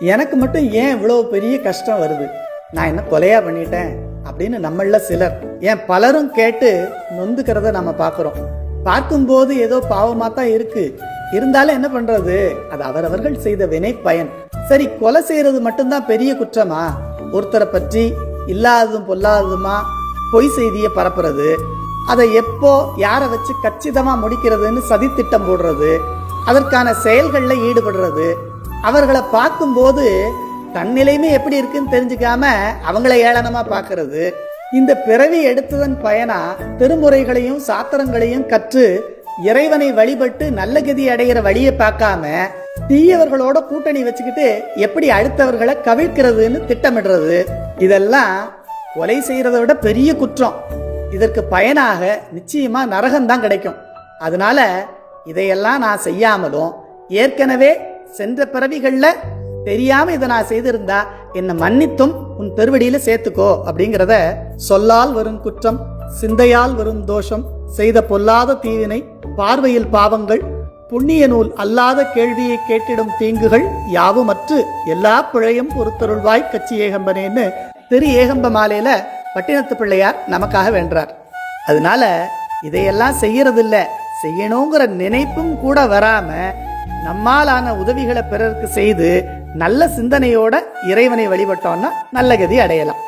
எனக்கு மட்டும் ஏன் இவ்வளோ பெரிய கஷ்டம் வருது? நான் என்ன கொலையாக பண்ணிட்டேன்? அப்படின்னு நம்மள சிலர் ஏன் பலரும் கேட்டு நொந்துக்கிறத நம்ம பார்க்குறோம். பார்க்கும்போது ஏதோ பாவமாக தான் இருக்கு. இருந்தாலும் என்ன பண்றது? அது அவரவர்கள் செய்த வினை பயன் சரி கொலை செய்யறது மட்டும்தான் பெரிய குற்றமா? ஒருத்தரை பற்றி இல்லாததும் பொல்லாததுமா பொய் செய்தியை பரப்புறது? அதை எப்போ யாரை வச்சு கச்சிதமாக முடிக்கிறதுன்னு சதித்திட்டம் போடுறது? அதற்கான செயல்களில் ஈடுபடுறது? அவர்களை பார்க்கும்போது தன் நிலைமை எப்படி இருக்குன்னு தெரிஞ்சுக்காம அவங்கள ஏளனமா பார்க்கறது. இந்த பிறவி எடுத்ததன் பயனா திருமுறைகளையும் சாத்திரங்களையும் கற்று இறைவனை வழிபட்டு நல்ல கதி அடைகிற வழியை பார்க்காம தீயவர்களோட கூட்டணி வச்சுக்கிட்டு எப்படி அடுத்தவர்களை கவிழ்க்கிறதுன்னு திட்டமிடுறது. இதெல்லாம் கொலை செய்யறதை விட பெரிய குற்றம். இதற்கு பயனாக நிச்சயமா நரகம்தான் கிடைக்கும். அதனால இதையெல்லாம் நான் செய்யாமலும் ஏற்கனவே சென்ற பிறவிகளில் தெரியாம இதை நான் செய்திருந்தா என்னை மன்னித்தும் உன் பெருவடியில சேர்த்துக்கோ அப்படிங்கிறத சொல்லால் வரும் குற்றம் சிந்தையால் வரும் தோஷம் செய்த பொல்லாத தீவினை பார்வையில் பாவங்கள் புண்ணிய நூல் அல்லாத கேள்வியை கேட்டிடும் தீங்குகள் யாவுமற்று எல்லா பிழையும் பொறுத்தருள்வாய் கச்சி ஏகம்பனேன்னு திரு ஏகம்ப மாலையில பட்டினத்து பிள்ளையார் நமக்காக வென்றார் அதனால இதையெல்லாம் செய்யறதில்ல செய்யணுங்கிற நினைப்பும் கூட வராம நம்மாலான உதவிகளை பிறருக்கு செய்து நல்ல சிந்தனையோட இறைவனை வழிபட்டோம்னா நல்ல கதி அடையலாம்.